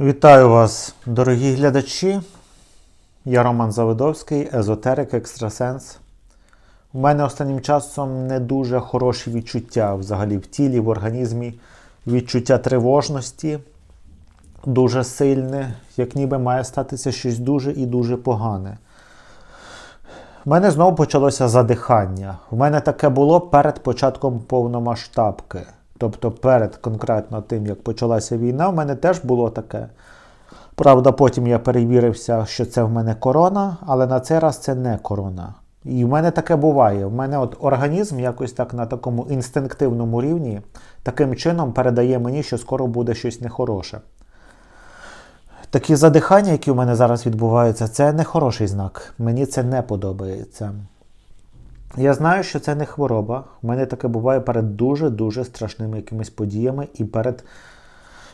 Вітаю вас, дорогі глядачі. Я Роман Завидовський, езотерик, екстрасенс. У мене останнім часом не дуже хороші відчуття взагалі в тілі, в організмі. Відчуття тривожності дуже сильне, як ніби має статися щось дуже і дуже погане. У мене знову почалося задихання. У мене таке було перед початком повномасштабки. Тобто перед конкретно тим, як почалася війна, в мене теж було таке. Правда, потім я перевірився, що це в мене корона, але на цей раз це не корона. І в мене таке буває. В мене от організм якось так на такому інстинктивному рівні таким чином передає мені, що скоро буде щось нехороше. Такі задихання, які у мене зараз відбуваються, це не хороший знак. Мені це не подобається. Я знаю, що це не хвороба. У мене таке буває перед дуже-дуже страшними якимись подіями і перед.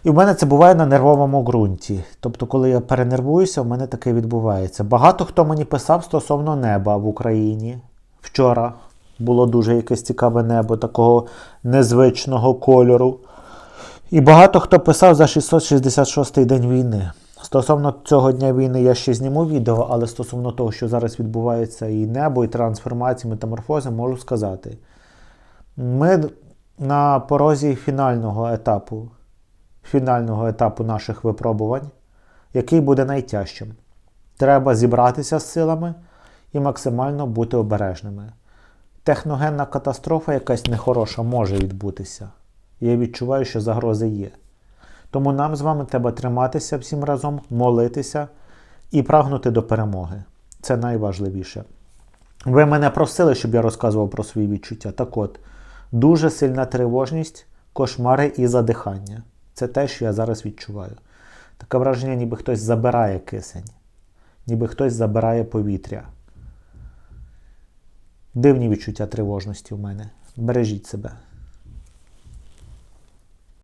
І в мене це буває на нервовому ґрунті. Тобто, коли я перенервуюся, в мене таке відбувається. Багато хто мені писав стосовно неба в Україні. Вчора було дуже якесь цікаве небо такого незвичного кольору. І багато хто писав за 666-й день війни. Стосовно цього дня війни я ще зніму відео, але стосовно того, що зараз відбувається і небо, і трансформації, метаморфози, можу сказати. Ми на порозі фінального етапу, фінального етапу наших випробувань, який буде найтяжчим. Треба зібратися з силами і максимально бути обережними. Техногенна катастрофа якась нехороша може відбутися. Я відчуваю, що загрози є. Тому нам з вами треба триматися всім разом, молитися і прагнути до перемоги. Це найважливіше. Ви мене просили, щоб я розказував про свої відчуття. Так от, дуже сильна тривожність, кошмари і задихання. Це те, що я зараз відчуваю. Таке враження, ніби хтось забирає кисень, ніби хтось забирає повітря. Дивні відчуття тривожності в мене. Бережіть себе.